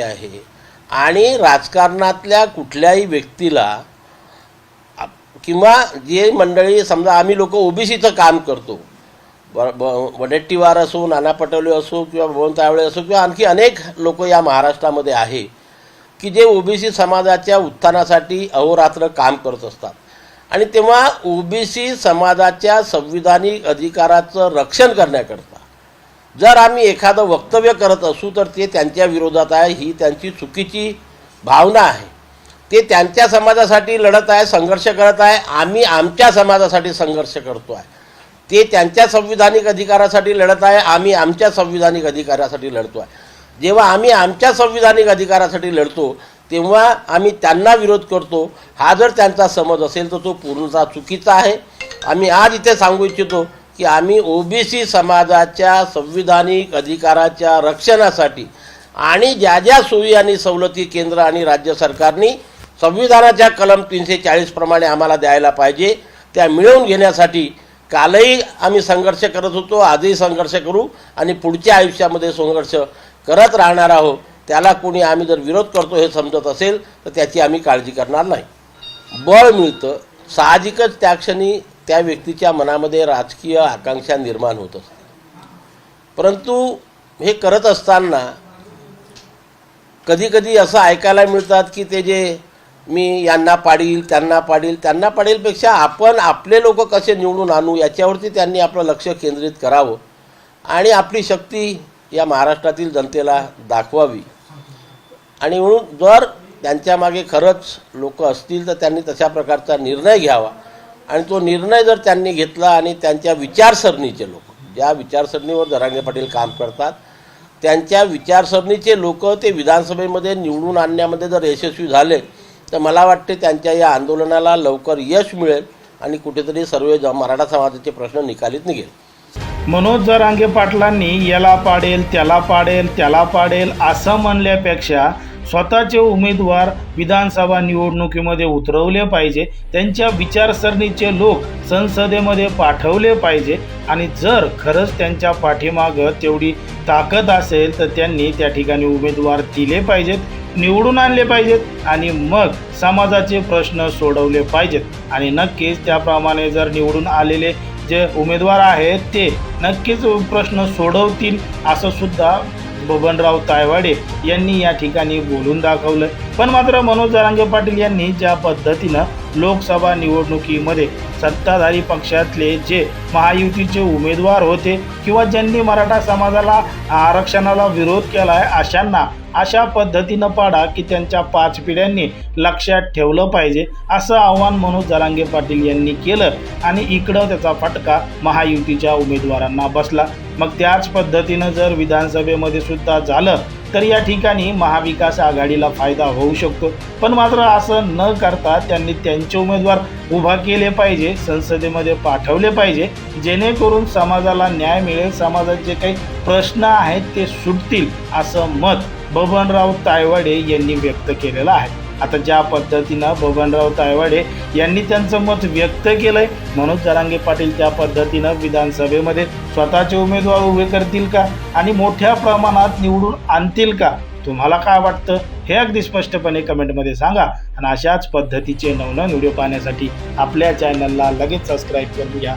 महत्त्वाची आहे. आणि राजकारणातल्या कुठल्याही व्यक्तीला किंवा जे मंडळी समजा आम्ही लोक ओबीसीचं काम करतो ब ब- वडेट्टीवार असो नाना पटोले असो किंवा भवन तावळे असो किंवा आणखी अनेक लोक या महाराष्ट्रामध्ये आहे की जे ओबीसी समाजाच्या उत्थानासाठी अहोरात्र काम करत असतात. आणि तेव्हा ओबीसी समाजाच्या संविधानिक अधिकाराचं रक्षण करण्याकरता जर आम्ही एखादं वक्तव्य करत असू तर ते त्यांच्या विरोधात आहे ही त्यांची चुकीची भावना आहे. ते त्यांच्या समाजासाठी लढत आहे संघर्ष करत आहे आम्ही आमच्या समाजासाठी संघर्ष करतो आहे. ते त्यांच्या संविधानिक अधिकारासाठी लढत आहे आम्ही आमच्या संविधानिक अधिकारासाठी लढतो आहे. जेव्हा आम्ही आमच्या संविधानिक अधिकारासाठी लढतो तेव्हा आम्ही त्यांना विरोध करतो. हा जर त्यांचा समज असेल तर तो पूर्णतः चुकीचा आहे. आम्ही आज इथे सांगू इच्छितो की आम्ही ओबीसी समाजाच्या संविधानिक अधिकाराच्या रक्षणासाठी आणि ज्या ज्या सोयी आणि सवलती केंद्र आणि राज्य सरकारनी संविधानाच्या कलम तीनशे चाळीसप्रमाणे आम्हाला द्यायला पाहिजे त्या मिळवून घेण्यासाठी कालही आम्ही संघर्ष करत होतो आजही संघर्ष करू आणि पुढच्या आयुष्यामध्ये संघर्ष करत राहणार आहोत. त्याला कोणी आम्ही जर विरोध करतो हे समजत असेल तर त्याची आम्ही काळजी करणार नाही. बळ मिळतं साहजिकच त्या क्षणी त्या व्यक्तीच्या मनामध्ये राजकीय आकांक्षा निर्माण होत असते. परंतु हे करत असताना कधीकधी असं ऐकायला मिळतात की ते जे मी यांना पाडील त्यांना पाडील त्यांना पाडीलपेक्षा आपण आपले लोक कसे निवडून आणू याच्यावरती त्यांनी आपलं लक्ष केंद्रित करावं आणि आपली शक्ती या महाराष्ट्रातील जनतेला दाखवावी. आणि म्हणून जर त्यांच्यामागे खरंच लोक असतील तर त्यांनी तशा प्रकारचा निर्णय घ्यावा. आणि तो निर्णय जर त्यांनी घेतला आणि त्यांच्या विचारसरणीचे लोक ज्या विचारसरणीवर जरांगे पाटील काम करतात त्यांच्या विचारसरणीचे लोक ते विधानसभेमध्ये निवडून आणण्यामध्ये जर यशस्वी झाले तर मला वाटते त्यांच्या या आंदोलनाला लवकर यश मिळेल आणि कुठेतरी सर्व मराठा समाजाचे प्रश्न निकालीत निघेल. मनोज जरांगे पाटलांनी याला पाडेल त्याला पाडेल त्याला पाडेल असं म्हणल्यापेक्षा स्वतःचे उमेदवार विधानसभा निवडणुकीमध्ये उतरवले पाहिजे त्यांच्या विचारसरणीचे लोक संसदेमध्ये पाठवले पाहिजे आणि जर खरंच त्यांच्या पाठीमागं तेवढी ताकद असेल तर त्यांनी त्या ठिकाणी उमेदवार दिले पाहिजेत निवडून आणले पाहिजेत आणि मग समाजाचे प्रश्न सोडवले पाहिजेत. आणि नक्कीच त्याप्रमाणे जर निवडून आलेले जे उमेदवार आहेत ते नक्कीच प्रश्न सोडवतील असं सुद्धा बबनराव तायवाडे यांनी या ठिकाणी बोलून दाखवलं. पण मात्र मनोज जरांगे पाटील यांनी ज्या पद्धतीनं लोकसभा निवडणुकीमध्ये सत्ताधारी पक्षातले जे महायुतीचे उमेदवार होते किंवा ज्यांनी मराठा समाजाला आरक्षणाला विरोध केला आहे अशांना अशा पद्धतीनं पाडा की त्यांच्या पाच पिढ्यांनी लक्षात ठेवलं पाहिजे असं आव्हान मनोज जरांगे पाटील यांनी केलं आणि इकडं त्याचा फटका महायुतीच्या उमेदवारांना बसला. मग त्याच पद्धतीनं जर विधानसभेमध्ये सुद्धा झालं तर या ठिकाणी महाविकास आघाडीला फायदा होऊ शकतो. पण मात्र असं न करता त्यांनी त्यांचे उमेदवार उभा केले पाहिजे संसदेमध्ये पाठवले पाहिजे जेणेकरून समाजाला न्याय मिळेल समाजात जे काही प्रश्न आहेत ते सुटतील असं मत बबनराव तायवाडे यांनी व्यक्त केलेलं आहे. आता ज्या पद्धतीनं बबनराव तायवाडे यांनी त्यांचं मत व्यक्त केलंय मनोज जरांगे पाटील त्या पद्धतीनं विधानसभेमध्ये स्वतःचे उमेदवार उभे करतील का आणि मोठ्या प्रमाणात निवडून आणतील का? तुम्हाला काय वाटतं? हे अगदी स्पष्टपणे कमेंटमध्ये सांगा. आणि अशाच पद्धतीचे नवनवीन व्हिडिओ पाहण्यासाठी आपल्या चॅनलला लगेच सबस्क्राईब करून घ्या.